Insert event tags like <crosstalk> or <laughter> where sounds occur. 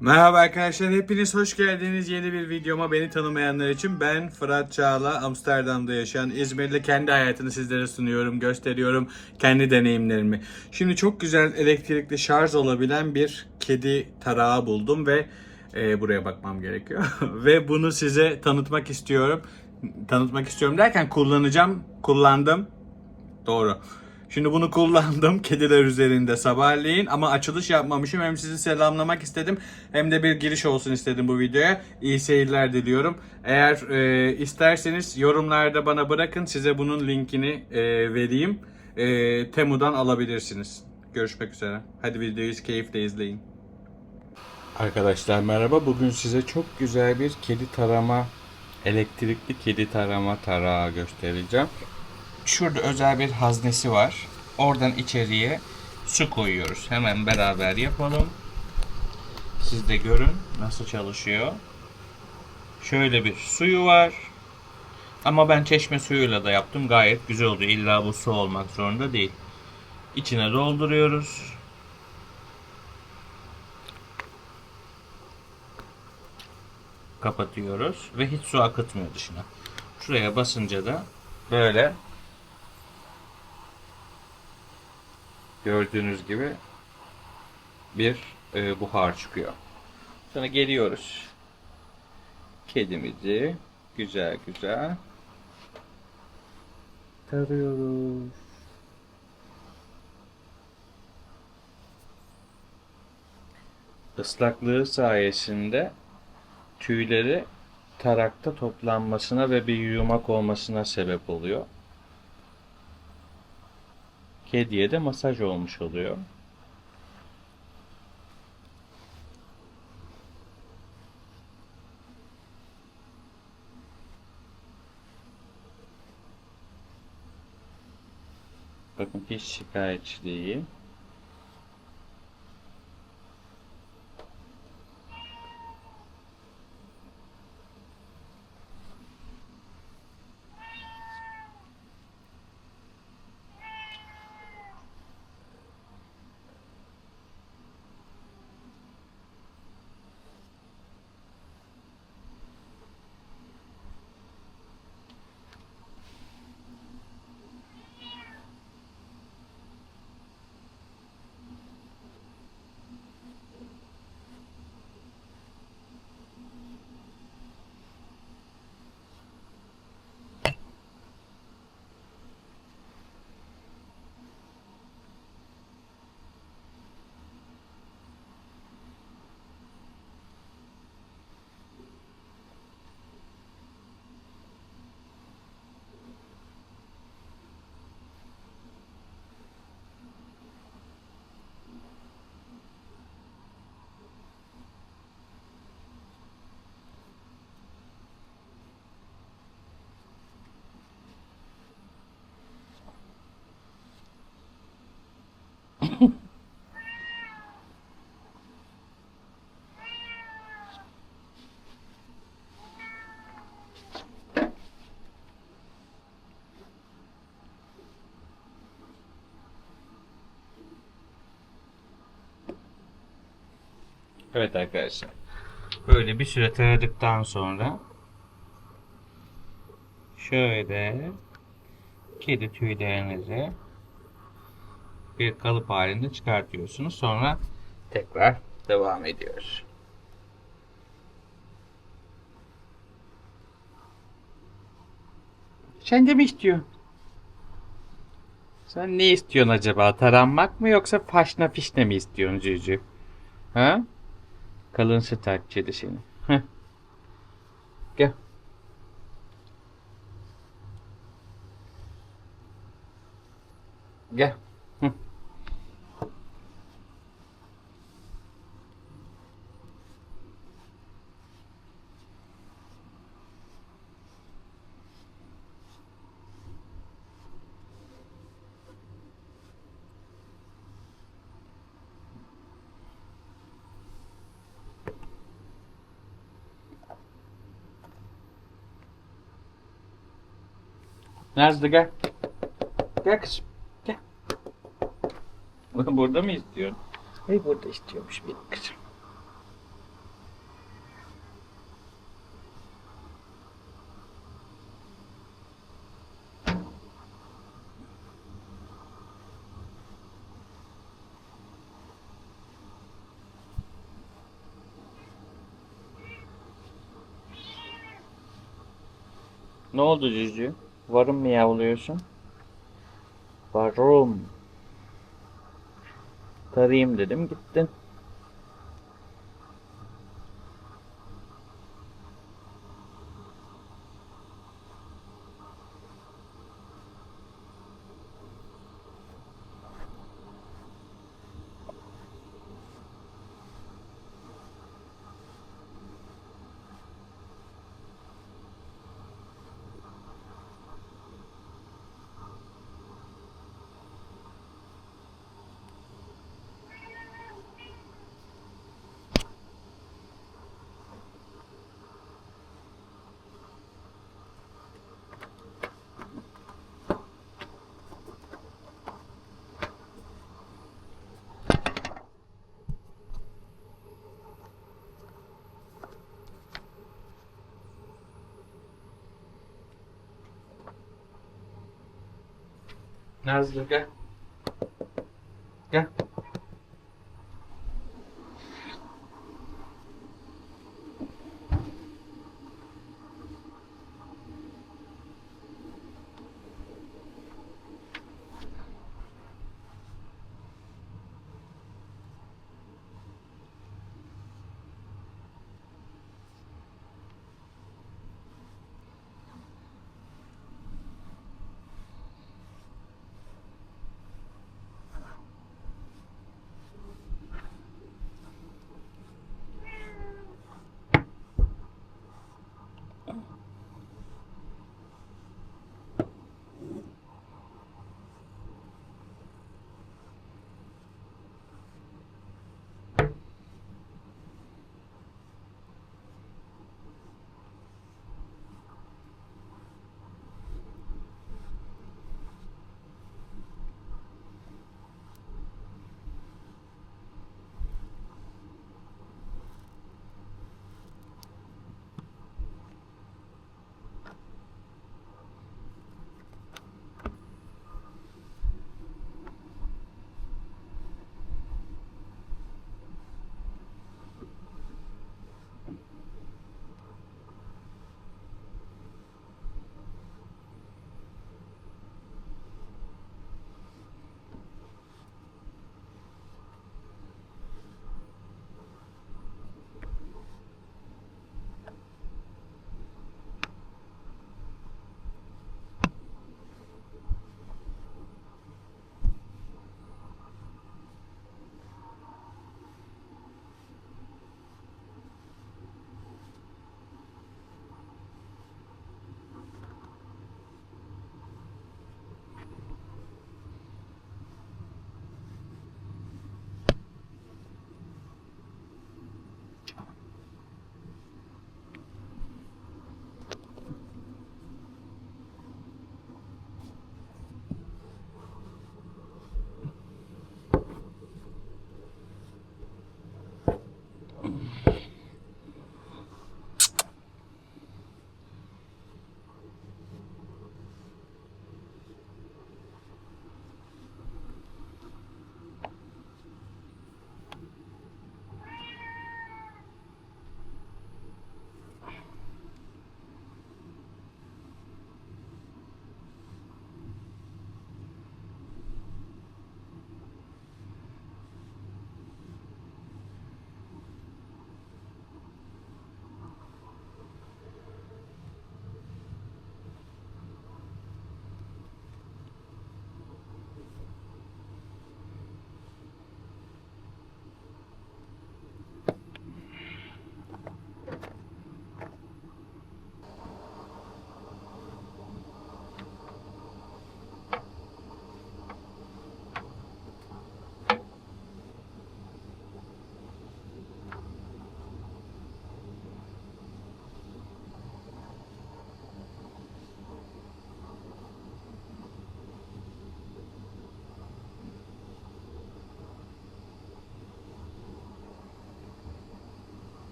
Merhaba arkadaşlar, hepiniz hoş geldiniz yeni bir videoma. Beni tanımayanlar için ben Fırat Çağla, Amsterdam'da yaşayan İzmirli kendi hayatını sizlere sunuyorum, gösteriyorum kendi deneyimlerimi. Şimdi çok güzel elektrikli şarj olabilen bir kedi tarağı buldum ve e, buraya bakmam gerekiyor. <laughs> ve bunu size tanıtmak istiyorum. Tanıtmak istiyorum derken kullanacağım, kullandım. Doğru. Şimdi bunu kullandım <laughs> kediler üzerinde sabahleyin ama açılış yapmamışım. Hem sizi selamlamak istedim hem de bir giriş olsun istedim bu videoya. İyi seyirler diliyorum. Eğer e, isterseniz yorumlarda bana bırakın size bunun linkini e, vereyim. E, Temu'dan alabilirsiniz. Görüşmek üzere. Hadi videoyu keyifle izleyin. Arkadaşlar merhaba. Bugün size çok güzel bir kedi tarama, elektrikli kedi tarama tarağı göstereceğim. Şurada özel bir haznesi var. Oradan içeriye su koyuyoruz. Hemen beraber yapalım. Siz de görün nasıl çalışıyor. Şöyle bir suyu var. Ama ben çeşme suyuyla da yaptım. Gayet güzel oldu. İlla bu su olmak zorunda değil. İçine dolduruyoruz. Kapatıyoruz ve hiç su akıtmıyor dışına. Şuraya basınca da böyle gördüğünüz gibi bir e, buhar çıkıyor. Sonra geliyoruz. Kedimizi güzel güzel tarıyoruz. Islaklığı sayesinde tüyleri tarakta toplanmasına ve bir yumak olmasına sebep oluyor. Kediye de masaj olmuş oluyor. Bakın hiç şikayetçi değil. Evet arkadaşlar. Böyle bir süre taradıktan sonra şöyle kedi tüylerinizi bir kalıp halinde çıkartıyorsunuz. Sonra tekrar devam ediyoruz. Sen de mi istiyorsun? Sen ne istiyorsun acaba? Taranmak mı yoksa faşna fişne mi istiyorsun Cücü? Ha? Kalın takçıydı seni. Heh. Gel. Gel. Nazlı gel. Gel kızım. Gel. Burada mı istiyorsun? Ay burada istiyormuş benim kızım. Ne oldu cücüğü? Varım mı yavluyorsun? Varım. Tarayayım dedim gittin. Nazlı gel. Gel.